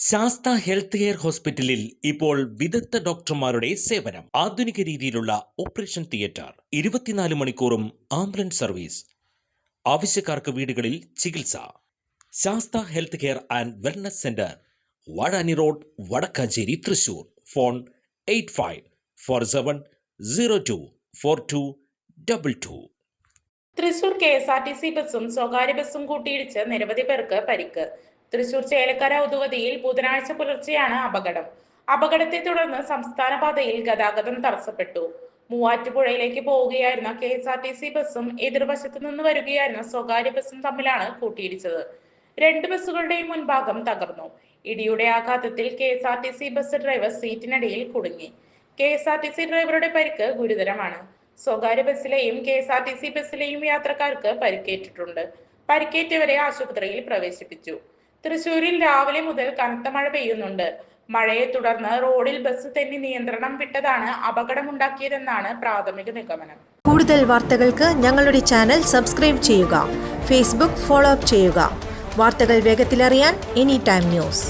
Sastha health care ഹോസ്പിറ്റലിൽ ഇപ്പോൾ വിദഗ്ധ ഡോക്ടർമാരുടെ സേവനം. ആധുനിക രീതിയിലുള്ള ഓപ്പറേഷൻ തിയേറ്റർ. ഇരുപത്തിനാല് മണിക്കൂറും ആംബുലൻസ് സർവീസ്. ആവശ്യക്കാർക്ക് വീടുകളിൽ ചികിത്സ. Sastha health care and wellness centre. Vazhani road Vadakkanchery Thrissur. Phone eight five four seven zero two four two double two. Thrissur K S R T C ബസ്സും സ്വകാര്യ ബസ്സും കൂട്ടിയിടിച്ച് നിരവധി പേർക്ക് പരിക്ക്. തൃശൂർ ചേലക്കര ഉദുവതിയിൽ ബുധനാഴ്ച പുലർച്ചെയാണ് അപകടം. അപകടത്തെ തുടർന്ന് സംസ്ഥാന പാതയിൽ ഗതാഗതം തടസ്സപ്പെട്ടു. മൂവാറ്റുപുഴയിലേക്ക് പോവുകയായിരുന്ന K S R T C ബസ്സും എതിർവശത്തു നിന്ന് വരികയായിരുന്ന സ്വകാര്യ ബസ്സും തമ്മിലാണ് കൂട്ടിയിടിച്ചത്. രണ്ട് ബസ്സുകളുടെയും മുൻഭാഗം തകർന്നു. ഇടിയുടെ ആഘാതത്തിൽ K S R T C bus driver സീറ്റിനടിയിൽ കുടുങ്ങി. K S R T C ഡ്രൈവറുടെ പരിക്ക് ഗുരുതരമാണ്. സ്വകാര്യ ബസ്സിലെയും K S R T C ബസ്സിലെയും യാത്രക്കാർക്ക് പരിക്കേറ്റിട്ടുണ്ട്. പരിക്കേറ്റവരെ ആശുപത്രിയിൽ പ്രവേശിപ്പിച്ചു. തൃശൂരിൽ രാവിലെ മുതൽ കനത്ത മഴ പെയ്യുന്നുണ്ട്. മഴയെ തുടർന്ന് റോഡിൽ ബസ് തെന്നി നിയന്ത്രണം വിട്ടതാണ് അപകടമുണ്ടാക്കിയതെന്നാണ് പ്രാഥമിക നിഗമനം. കൂടുതൽ വാർത്തകൾക്ക് ഞങ്ങളുടെ ചാനൽ സബ്സ്ക്രൈബ് ചെയ്യുക. ഫേസ്ബുക്ക് ഫോളോ അപ്പ് ചെയ്യുക. വാർത്തകൾ വേഗത്തിലറിയാൻ എനി ടൈം ന്യൂസ്.